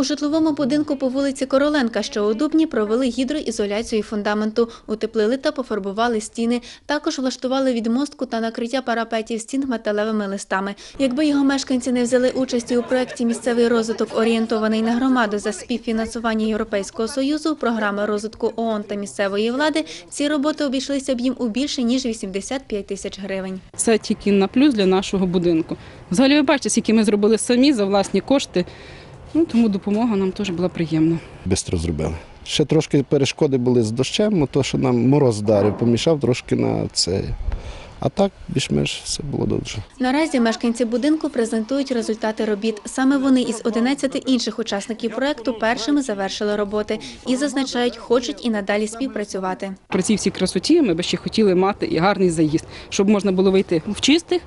У житловому будинку по вулиці Короленка, що у Дубні, провели гідроізоляцію фундаменту, утеплили та пофарбували стіни. Також влаштували відмостку та накриття парапетів стін металевими листами. Якби його мешканці не взяли участі у проєкті «Місцевий розвиток, орієнтований на громаду за співфінансування Європейського союзу, програми розвитку ООН та місцевої влади, ці роботи обійшлися б їм у більше ніж 85 тисяч гривень. Це тільки на плюс для нашого будинку. Взагалі, ви бачите, скільки ми зробили самі за власні кошти. Ну, тому допомога нам теж була приємна. Бистро зробили. Ще трошки перешкоди були з дощем, то що нам мороз вдарив, помішав трошки на це. А так, більш-менш все було добре. Наразі мешканці будинку презентують результати робіт. Саме вони із 11 інших учасників проекту першими завершили роботи і зазначають, хочуть і надалі співпрацювати. При цій всій красоті ми б ще хотіли мати і гарний заїзд, щоб можна було вийти в чистих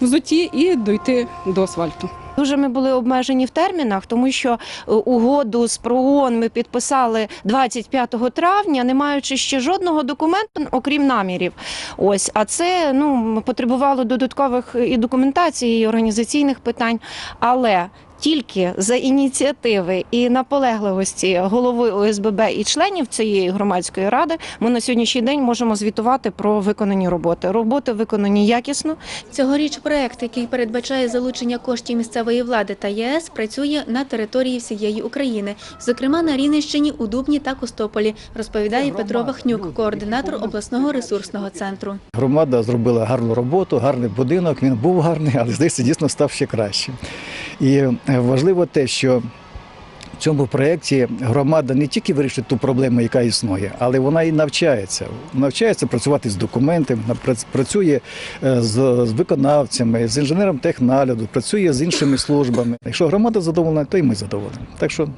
взуті і дойти до асфальту. Дуже ми були обмежені в термінах, тому що е, угоду з ПРООН ми підписали 25 травня, не маючи ще жодного документу, окрім намірів. Ось, а це ну потребувало додаткових і документації, і організаційних питань. Але тільки за ініціативи і наполегливості голови ОСББ і членів цієї громадської ради ми на сьогоднішній день можемо звітувати про виконані роботи. Роботи виконані якісно, Цьогоріч проект, який передбачає залучення коштів місцевої влади та ЄС, працює на території всієї України, зокрема на Рівненщині, у Дубні та Костополі, розповідає Петро Вахнюк, координатор обласного ресурсного центру. Громада зробила гарну роботу, гарний будинок. Він був гарний, але здається, дійсно став ще кращим. І е, важливо те, що в цьому проєкті громада не тільки вирішить ту проблему, яка існує, але вона і навчається. Навчається працювати з документами, працює е, з, виконавцями, з інженером технагляду, працює з іншими службами. Якщо громада задоволена, то і ми задоволені. Так що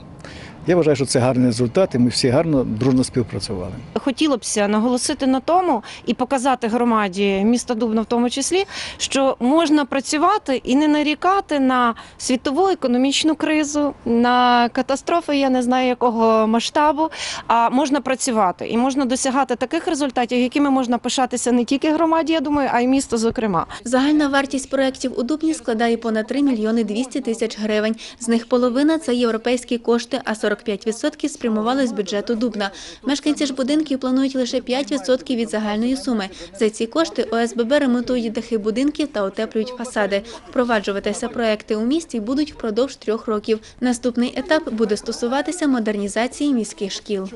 я вважаю, що це гарний результат, і ми всі гарно, дружно співпрацювали. Хотілося б наголосити на тому і показати громаді міста Дубно, в тому числі, що можна працювати і не нарікати на світову економічну кризу, на катастрофи, я не знаю якого масштабу. А можна працювати і можна досягати таких результатів, якими можна пишатися не тільки громаді, я думаю, а й місту, зокрема. Загальна вартість проєктів у Дубні складає понад 3 мільйони 200 тисяч гривень. З них половина – це європейські кошти, а 45% спрямували з бюджету Дубна. Мешканці ж будинків планують лише 5% від загальної суми. За ці кошти ОСББ ремонтують дахи будинків та утеплюють фасади. Впроваджуватися проекти у місті будуть впродовж трьох років. Наступний етап буде стосуватися модернізації міських шкіл.